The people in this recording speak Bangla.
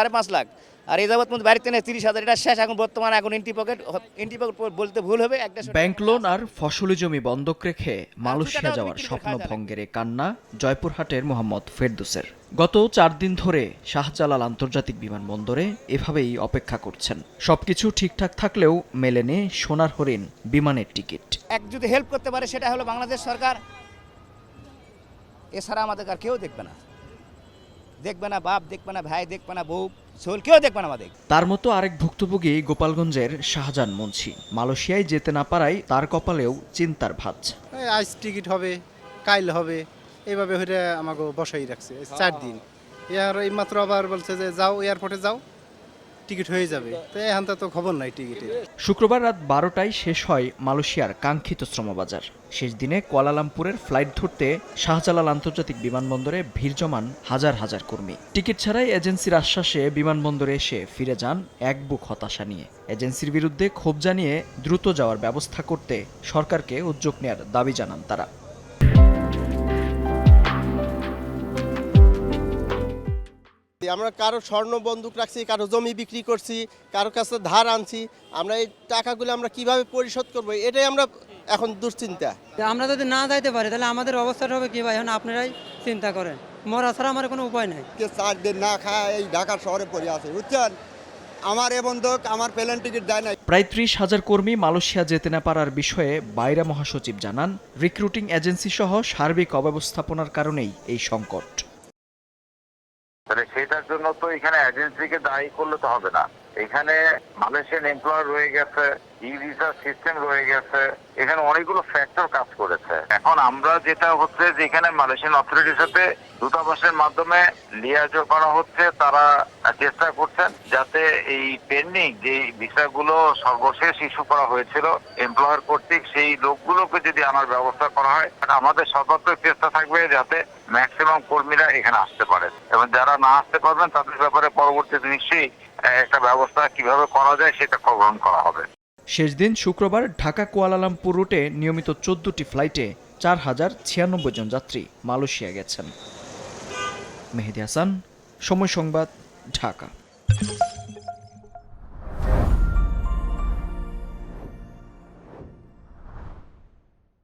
সাড়ে পাঁচ লাখ। আর এই যাবৎ মধ্যে বাড়িতে নেই তিরিশ হাজার। এটা শেষ। এখন বর্তমানে এখন ইন্টি পকেট ইন্টি পকেট বলতে ভুল হবে। একটা ব্যাংক লোন আর ফসলি জমি বন্ধক রেখে মালয়েশিয়া যাওয়ার স্বপ্ন। ভঙ্গের কান্না জয়পুরহাটের মোহাম্মদ ফেরদুসের। গত চার দিন ধরে শাহজালাল আন্তর্জাতিক বিমানবন্দরে এভাবেই অপেক্ষা করছেন। সবকিছু ঠিকঠাক থাকলেও মেলেনে সোনার হরিণ বিমানের টিকিট। এক যদি হেল্প করতে পারে সেটা হলো বাংলাদেশ সরকার। এছাড়া আমাদের আর কেউ দেখবে না। দেখবে না বাপ দেখবে না ভাই দেখবে না বউ সোল কেউ দেখবে না আমাদের। তার মতো আরেক ভুক্তভোগী গোপালগঞ্জের শাহজান মুন্সি। মালয়েশিয়ায় যেতে না পারায় তার কপালেও চিন্তার ভাঁজ। আজ টিকিট হবে কাইল হবে এইভাবে হইলে আমাকে বসাই রাখছে চার দিন। এর এই মাত্র আবার বলছে যে যাও এয়ারপোর্টে যাও। টিকিট হয়ে যাবে। তো এখানটা তো খবর নাই টিকিটের। শুক্রবার রাত বারোটায় শেষ হয় মালয়েশিয়ার কাঙ্ক্ষিত শ্রমবাজার। শেষ দিনে কুয়ালালামপুরের ফ্লাইট ধরতে শাহজালাল আন্তর্জাতিক বিমানবন্দরে ভিড় জমান হাজার হাজার কর্মী। টিকিট ছাড়াই এজেন্সির আশ্বাসে বিমানবন্দরে এসে ফিরে যান এক বুক হতাশা নিয়ে। এজেন্সির বিরুদ্ধে ক্ষোভ জানিয়ে দ্রুত যাওয়ার ব্যবস্থা করতে সরকারকে উদ্যোগ নেয়ার দাবি জানান তারা। আমরা কারও স্বর্ণ বন্দুক রাখছি কারও জমি বিক্রি করছি কারও কাছে ধার আনছি আমরা এই টাকাগুলো আমরা কীভাবে পরিশোধ করব এটাই আমরা এখন দুশ্চিন্তা। আমরা যদি না যাইতে পারি তাহলে আমাদের অবস্থাটা হবে কি ভাই? এখন আপনারাই চিন্তা করেন। মরা ছাড়া আমার কোনো উপায় নাই। চার দিন না খায় এই ঢাকা শহরে পড়ে আছে বুঝছেন? আমার এ বন্ধক আমার প্লেন টিকিট দেয় না প্রায় ত্রিশ হাজার কর্মী মালয়েশিয়া যেতে না পারার বিষয়ে বাইরা মহাসচিব জানান রিক্রুটিং এজেন্সি সহ সার্বিক অব্যবস্থাপনার কারণেই এই সংকট। তাহলে সেটার জন্য তো এখানে এজেন্সিকে দায়ী করলে তো হবে না। এখানে মালয়েশিয়ান এমপ্লয়ার রয়ে গেছে ই ভিসা সিস্টেম রয়ে গেছে, এখানে অনেকগুলো ফ্যাক্টর কাজ করেছে। এখন আমরা যেটা হচ্ছে যে এখানে মালয়েশিয়ান অথরিটির সাথে দূতাবাসের মাধ্যমে লিয়াজো করা হচ্ছে, তারা চেষ্টা করছেন যাতে এই পেন্ডিং যে ভিসাগুলো সর্বশেষ ইস্যু করা হয়েছিল এমপ্লয়ার কর্তৃক, সেই লোকগুলোকে যদি আনার ব্যবস্থা করা হয় আমাদের সর্বাত্মক চেষ্টা থাকবে যাতে ম্যাক্সিমাম কর্মীরা এখানে আসতে পারে। এবং যারা না আসতে পারবেন, তাদের ব্যাপারে পরবর্তীতে নিশ্চয়ই একটা ব্যবস্থা কীভাবে করা যায় সেটা গ্রহণ করা হবে। শেষ দিন শুক্রবার ঢাকা কুয়ালালামপুর রুটে নিয়মিত চোদ্দটি ফ্লাইটে চার হাজার ছিয়ানব্বই জন যাত্রী মালয়েশিয়া গেছেন। মেহেদি হাসান সময় সংবাদ ঢাকা।